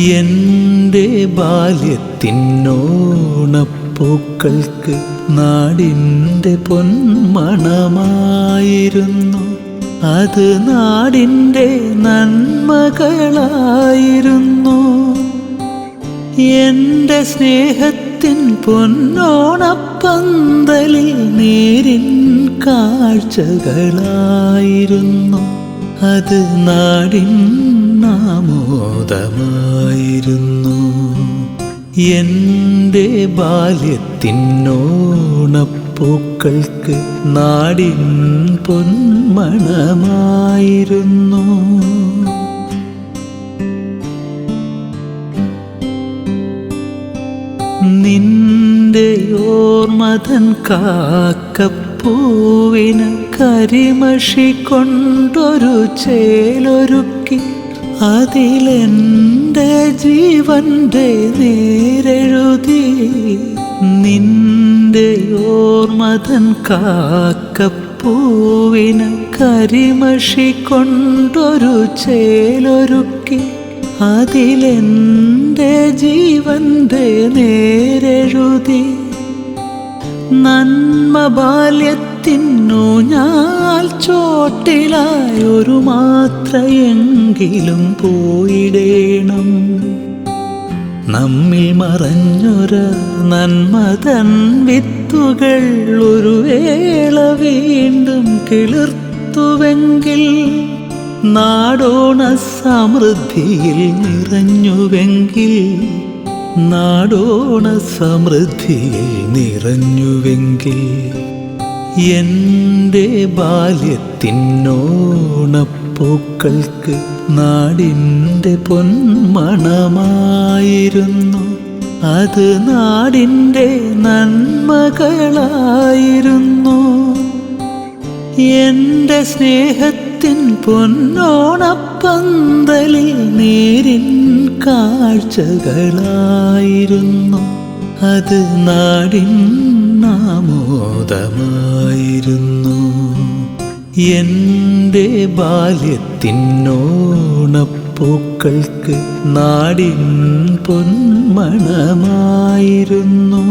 എന്റെ ബാല്യത്തിനോണപ്പൂക്കൾക്ക് നാടിന്റെ പൊന്മണമായിരുന്നു. അത് നാടിന്റെ നന്മകളായിരുന്നു. എന്റെ സ്നേഹത്തിൻ പൊന്നോണപ്പന്തലിൽ നേരിൻ കാഴ്ചകളായിരുന്നു. അത് നാടിൻ നാമോദമായിരുന്നു. എന്റെ ബാല്യത്തിനോണപ്പൂക്കൾക്ക് നാടിൻ പൊന്മണമായിരുന്നു. നിന്റെ ഓർമ്മതൻ കാക്കപ്പൂവിന് കരിമഷി കൊണ്ടൊരു ചേലൊരുക്കി അതിലെന്റെ ജീവന്റെ നേരെഴുതി? നിന്റെ ഓർമ്മതൻ കാക്കപ്പൂവിന് കരിമഷി കൊണ്ടൊരു ചേലൊരുക്കി. അതിലെന്റെ ജീവന്റെ നേരെഴുതി? നന്മ ബാല്യത്തിനു ഞാൻ ചോട്ടിലായൊരു മാത്രയെങ്കിലും പോയിടേണം. നമ്മിൽ മറഞ്ഞൊര നന്മതൻ വിത്തുകൾ ഒരു വേള വീണ്ടും കിളിർത്തുവെങ്കിൽ നാടോണ സമൃദ്ധിയിൽ നിറഞ്ഞുവെങ്കിൽ നാടോണ സമൃദ്ധിയിൽ നിറഞ്ഞുവെങ്കിൽ എന്റെ ബാല്യത്തിനോണപ്പൂക്കൾക്ക് നാടിന്റെ പൊന്മണമായിരുന്നു. അത് നാടിന്റെ നന്മകളായിരുന്നു. എന്റെ സ്നേഹത്തിൻ പൊന്നോണപ്പന്തലിൽ നേരിൻ കാഴ്ചകളായിരുന്നു. അത് നാടിൻ നാമോദമായിരുന്നു. എന്റെ ബാല്യത്തിനോണപ്പൂക്കൾക്ക് നാടിൻ പൊന്മണമായിരുന്നു.